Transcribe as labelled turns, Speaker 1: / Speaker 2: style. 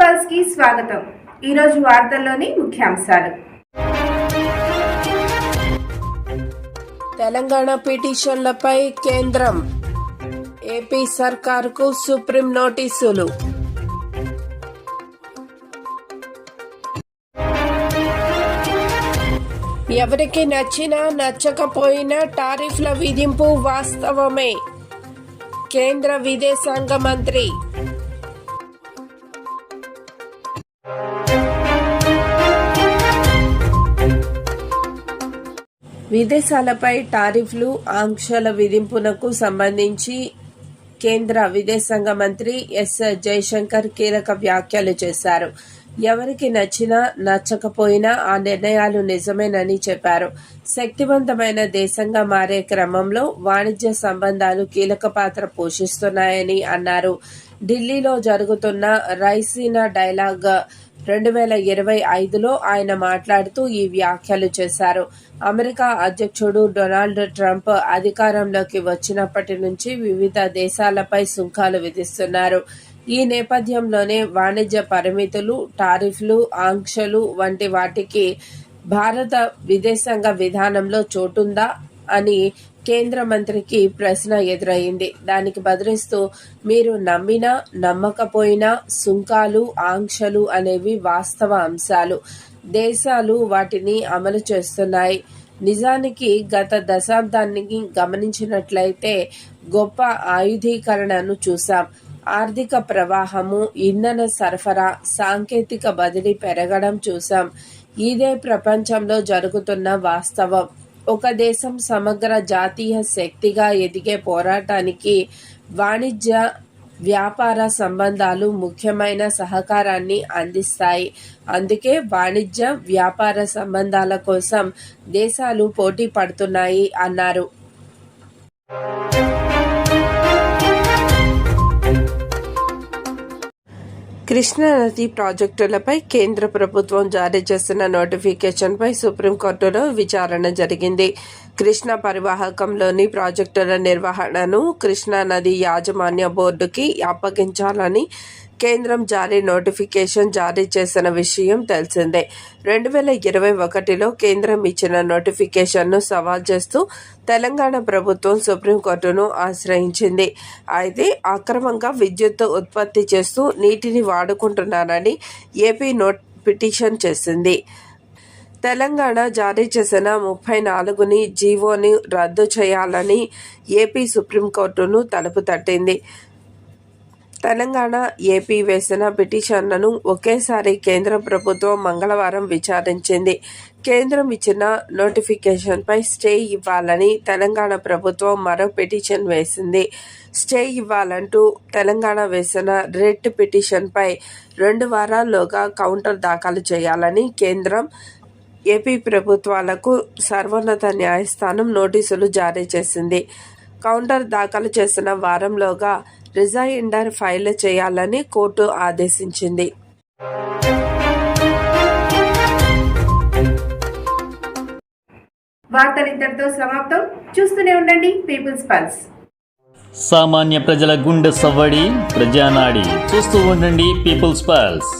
Speaker 1: పల్స్కి స్వాగతం. ఈరోజు వార్తల్లోని ముఖ్యాంశాలు.
Speaker 2: తెలంగాణ పిటిషన్లపై కేంద్రం. ఏపీ సర్కార్కు సుప్రీం నోటీసులు. ఎవరికి నచ్చినా నచ్చకపోయినా టారిఫ్ల విధింపు వాస్తవమే. కేంద్ర విదేశాంగ మంత్రి విదేశాలపై టారిఫ్లు ఆంక్షల విధింపునకు సంబంధించి కేంద్ర విదేశాంగ మంత్రి ఎస్ జైశంకర్ కీలక వ్యాఖ్యలు చేశారు. ఎవరికి నచ్చినా నచ్చకపోయినా ఆ నిర్ణయాలు నిజమేనని చెప్పారు. శక్తివంతమైన దేశంగా మారే క్రమంలో వాణిజ్య సంబంధాలు కీలక పాత్ర పోషిస్తున్నాయని అన్నారు. ఢిల్లీలో జరుగుతున్న రైసీనా డైలాగ్ రెండు వేల ఇరవై ఐదులో ఆయన మాట్లాడుతూ ఈ వ్యాఖ్యలు చేశారు. అమెరికా అధ్యక్షుడు డొనాల్డ్ ట్రంప్ అధికారంలోకి వచ్చినప్పటి నుంచి వివిధ దేశాలపై సుంకాలు విధిస్తున్నారు. ఈ నేపథ్యంలోనే వాణిజ్య పరిమితులు టారిఫ్లు ఆంక్షలు వంటి వాటికి భారత విదేశాంగ విధానంలో చోటుందా? అని కేంద్ర మంత్రికి ప్రశ్న ఎదురైంది. దానికి బదిలిస్తూ మీరు నమ్మినా నమ్మకపోయినా సుంకాలు ఆంక్షలు అనేవి వాస్తవ అంశాలు. దేశాలు వాటిని అమలు చేస్తున్నాయి. నిజానికి గత దశాబ్దాన్ని గమనించినట్లయితే గొప్ప ఆయుధీకరణను చూసాం ఆర్థిక ప్రవాహము ఇంధన సరఫరా సాంకేతిక బదిలీ పెరగడం చూసాం ఇదే ప్రపంచంలో జరుగుతున్న వాస్తవం. ఒక దేశం సమగ్ర జాతీయ శక్తిగా ఎదిగే పోరాటానికి వాణిజ్య వ్యాపార సంబంధాలు ముఖ్యమైన సహకారాన్ని అందిస్తాయి. అందుకే వాణిజ్య వ్యాపార సంబంధాల కోసం దేశాలు పోటీ పడుతున్నాయి అన్నారు. కృష్ణా నది ప్రాజెక్టులపై కేంద్ర ప్రభుత్వం జారీ చేసిన నోటిఫికేషన్పై సుప్రీంకోర్టులో విచారణ జరిగింది. కృష్ణా పరివాహకంలోని ప్రాజెక్టుల నిర్వహణను కృష్ణా నది యాజమాన్య బోర్డుకి అప్పగించాలని కేంద్రం జారీ నోటిఫికేషన్ జారీ చేసిన విషయం తెలిసిందే. రెండు వేల ఇరవై ఒకటిలో కేంద్రం ఇచ్చిన నోటిఫికేషన్ను సవాల్ చేస్తూ తెలంగాణ ప్రభుత్వం సుప్రీంకోర్టును ఆశ్రయించింది. అయితే అక్రమంగా విద్యుత్ ఉత్పత్తి చేస్తూ నీటిని వాడుకుంటున్నానని ఏపీ నోట్ పిటిషన్ చేసింది. తెలంగాణ జారీ చేసిన ముప్పై నాలుగుని జీవోని రద్దు చేయాలని ఏపీ సుప్రీంకోర్టును తలుపు తట్టింది. తెలంగాణ ఏపీ వేసిన పిటిషన్లను ఒకేసారి కేంద్ర ప్రభుత్వం మంగళవారం విచారించింది. కేంద్రం ఇచ్చిన నోటిఫికేషన్పై స్టే ఇవ్వాలని తెలంగాణ ప్రభుత్వం మరో పిటిషన్ వేసింది. స్టే ఇవ్వాలంటూ తెలంగాణ వేసిన రెడ్ పిటిషన్పై రెండు వారాల్లోగా కౌంటర్ దాఖలు చేయాలని కేంద్రం ఏపీ ప్రభుత్వాలకు సర్వోన్నత న్యాయస్థానం నోటీసులు జారీ చేసింది. కౌంటర్ దాఖలు చేసిన వారంలోగా రిజైండర్ ఫైల్ చేయాలని కోర్టు ఆదేశించింది.
Speaker 1: వార్తలు ఇంతటితో సమాప్తం. చూస్తూనే ఉండండి పీపుల్స్ పల్స్.
Speaker 3: సామాన్య ప్రజల గుండె సవ్వడి ప్రజానాడి. చూస్తూ ఉండండి పీపుల్స్ పల్స్.